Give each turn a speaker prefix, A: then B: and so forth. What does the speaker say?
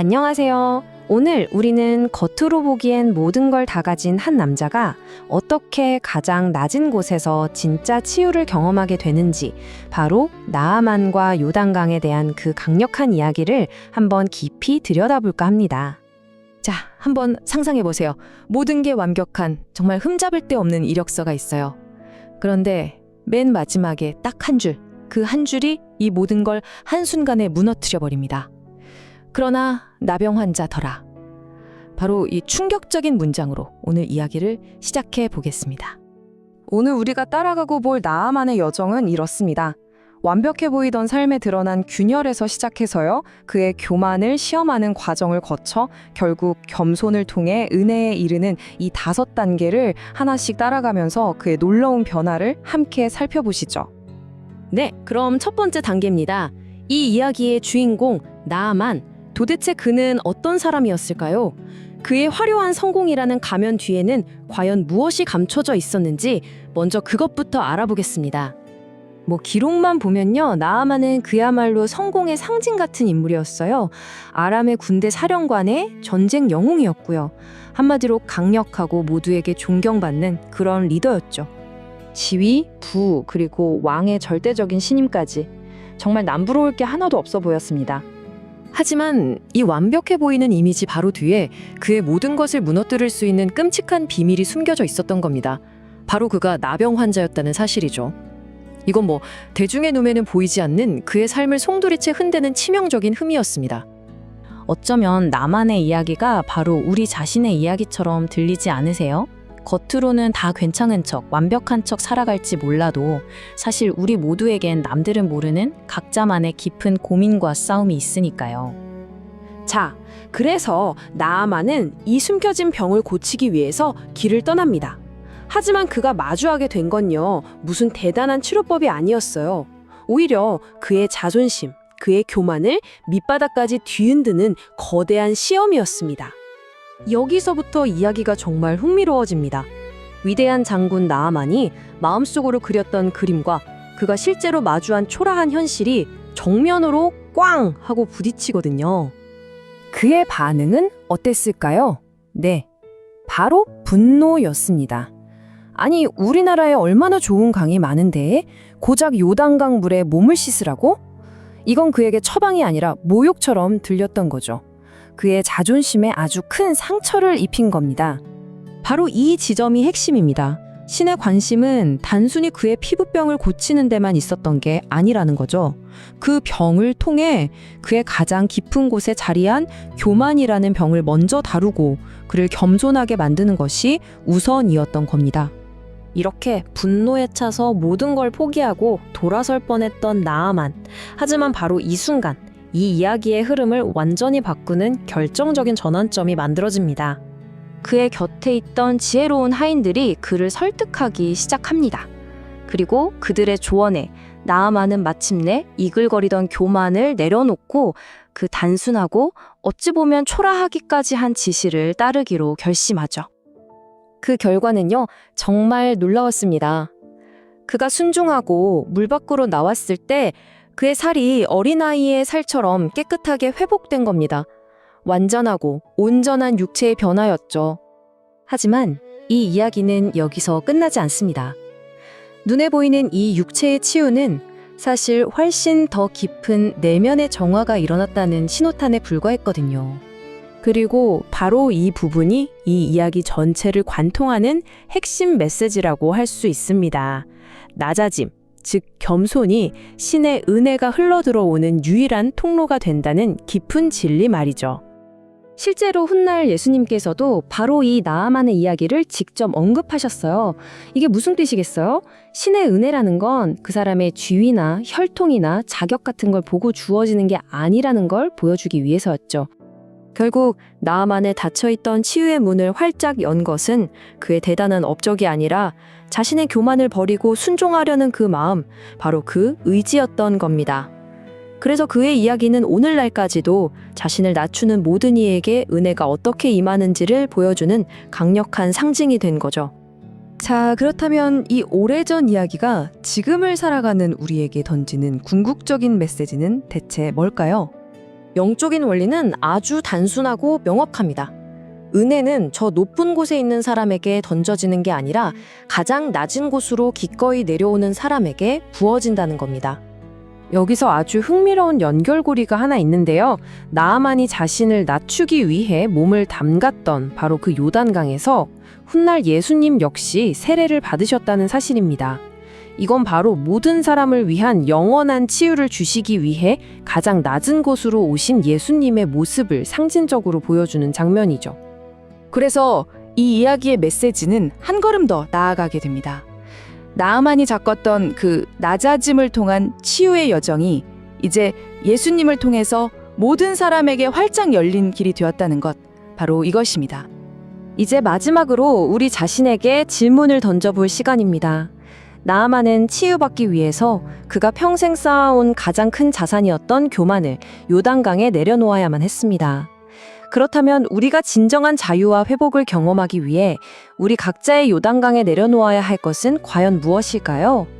A: 안녕하세요. 오늘 우리는 겉으로 보기엔 모든 걸 다 가진 한 남자가 어떻게 가장 낮은 곳에서 진짜 치유를 경험하게 되는지 바로 나아만과 요단강에 대한 그 강력한 이야기를 한번 깊이 들여다볼까 합니다.
B: 자, 한번 상상해 보세요. 모든 게 완벽한 정말 흠잡을 데 없는 이력서가 있어요. 그런데 맨 마지막에 딱 한 줄, 그 한 줄이 이 모든 걸 한순간에 무너뜨려 버립니다. 그러나 나병 환자더라. 바로 이 충격적인 문장으로 오늘 이야기를 시작해 보겠습니다.
C: 오늘 우리가 따라가고 볼 나아만의 여정은 이렇습니다. 완벽해 보이던 삶에 드러난 균열에서 시작해서요. 그의 교만을 시험하는 과정을 거쳐 결국 겸손을 통해 은혜에 이르는 이 다섯 단계를 하나씩 따라가면서 그의 놀라운 변화를 함께 살펴보시죠.
A: 네, 그럼 첫 번째 단계입니다. 이 이야기의 주인공 나아만 도대체 그는 어떤 사람이었을까요? 그의 화려한 성공이라는 가면 뒤에는 과연 무엇이 감춰져 있었는지 먼저 그것부터 알아보겠습니다. 뭐 기록만 보면요. 나아만은 그야말로 성공의 상징 같은 인물이었어요. 아람의 군대 사령관의 전쟁 영웅이었고요. 한마디로 강력하고 모두에게 존경받는 그런 리더였죠. 지위, 부, 그리고 왕의 절대적인 신임까지 정말 남부러울 게 하나도 없어 보였습니다.
B: 하지만 이 완벽해 보이는 이미지 바로 뒤에 그의 모든 것을 무너뜨릴 수 있는 끔찍한 비밀이 숨겨져 있었던 겁니다. 바로 그가 나병 환자였다는 사실이죠. 이건 뭐 대중의 눈에는 보이지 않는 그의 삶을 송두리째 흔드는 치명적인 흠이었습니다.
A: 어쩌면 나만의 이야기가 바로 우리 자신의 이야기처럼 들리지 않으세요? 겉으로는 다 괜찮은 척, 완벽한 척 살아갈지 몰라도 사실 우리 모두에겐 남들은 모르는 각자만의 깊은 고민과 싸움이 있으니까요. 자, 그래서 나아만은 이 숨겨진 병을 고치기 위해서 길을 떠납니다. 하지만 그가 마주하게 된 건요, 무슨 대단한 치료법이 아니었어요. 오히려 그의 자존심, 그의 교만을 밑바닥까지 뒤흔드는 거대한 시험이었습니다. 여기서부터 이야기가 정말 흥미로워집니다. 위대한 장군 나아만이 마음속으로 그렸던 그림과 그가 실제로 마주한 초라한 현실이 정면으로 꽝 하고 부딪히거든요.
C: 그의 반응은 어땠을까요? 네. 바로 분노였습니다. 아니, 우리나라에 얼마나 좋은 강이 많은데 고작 요단강 물에 몸을 씻으라고? 이건 그에게 처방이 아니라 모욕처럼 들렸던 거죠. 그의 자존심에 아주 큰 상처를 입힌 겁니다.
A: 바로 이 지점이 핵심입니다. 신의 관심은 단순히 그의 피부병을 고치는 데만 있었던 게 아니라는 거죠. 그 병을 통해 그의 가장 깊은 곳에 자리한 교만이라는 병을 먼저 다루고 그를 겸손하게 만드는 것이 우선이었던 겁니다. 이렇게 분노에 차서 모든 걸 포기하고 돌아설 뻔했던 나아만. 하지만 바로 이 순간 이 이야기의 흐름을 완전히 바꾸는 결정적인 전환점이 만들어집니다. 그의 곁에 있던 지혜로운 하인들이 그를 설득하기 시작합니다. 그리고 그들의 조언에 나아만은 마침내 이글거리던 교만을 내려놓고 그 단순하고 어찌 보면 초라하기까지 한 지시를 따르기로 결심하죠. 그 결과는요, 정말 놀라웠습니다. 그가 순종하고 물 밖으로 나왔을 때 그의 살이 어린아이의 살처럼 깨끗하게 회복된 겁니다. 완전하고 온전한 육체의 변화였죠. 하지만 이 이야기는 여기서 끝나지 않습니다. 눈에 보이는 이 육체의 치유는 사실 훨씬 더 깊은 내면의 정화가 일어났다는 신호탄에 불과했거든요. 그리고 바로 이 부분이 이 이야기 전체를 관통하는 핵심 메시지라고 할 수 있습니다. 낮아짐, 즉 겸손이 신의 은혜가 흘러들어오는 유일한 통로가 된다는 깊은 진리 말이죠. 실제로 훗날 예수님께서도 바로 이 나아만의 이야기를 직접 언급하셨어요. 이게 무슨 뜻이겠어요? 신의 은혜라는 건 그 사람의 지위나 혈통이나 자격 같은 걸 보고 주어지는 게 아니라는 걸 보여주기 위해서였죠. 결국 나아만의 닫혀있던 치유의 문을 활짝 연 것은 그의 대단한 업적이 아니라 자신의 교만을 버리고 순종하려는 그 마음, 바로 그 의지였던 겁니다. 그래서 그의 이야기는 오늘날까지도 자신을 낮추는 모든 이에게 은혜가 어떻게 임하는지를 보여주는 강력한 상징이 된 거죠.
C: 자, 그렇다면 이 오래전 이야기가 지금을 살아가는 우리에게 던지는 궁극적인 메시지는 대체 뭘까요?
A: 영적인 원리는 아주 단순하고 명확합니다. 은혜는 저 높은 곳에 있는 사람에게 던져지는 게 아니라 가장 낮은 곳으로 기꺼이 내려오는 사람에게 부어진다는 겁니다.
C: 여기서 아주 흥미로운 연결고리가 하나 있는데요. 나아만이 자신을 낮추기 위해 몸을 담갔던 바로 그 요단강에서 훗날 예수님 역시 세례를 받으셨다는 사실입니다. 이건 바로 모든 사람을 위한 영원한 치유를 주시기 위해 가장 낮은 곳으로 오신 예수님의 모습을 상징적으로 보여주는 장면이죠.
B: 그래서 이 이야기의 메시지는 한 걸음 더 나아가게 됩니다. 나아만이 겪었던 그 낮아짐을 통한 치유의 여정이 이제 예수님을 통해서 모든 사람에게 활짝 열린 길이 되었다는 것, 바로 이것입니다.
A: 이제 마지막으로 우리 자신에게 질문을 던져볼 시간입니다. 나아만은 치유받기 위해서 그가 평생 쌓아온 가장 큰 자산이었던 교만을 요단강에 내려놓아야만 했습니다. 그렇다면 우리가 진정한 자유와 회복을 경험하기 위해 우리 각자의 요단강에 내려놓아야 할 것은 과연 무엇일까요?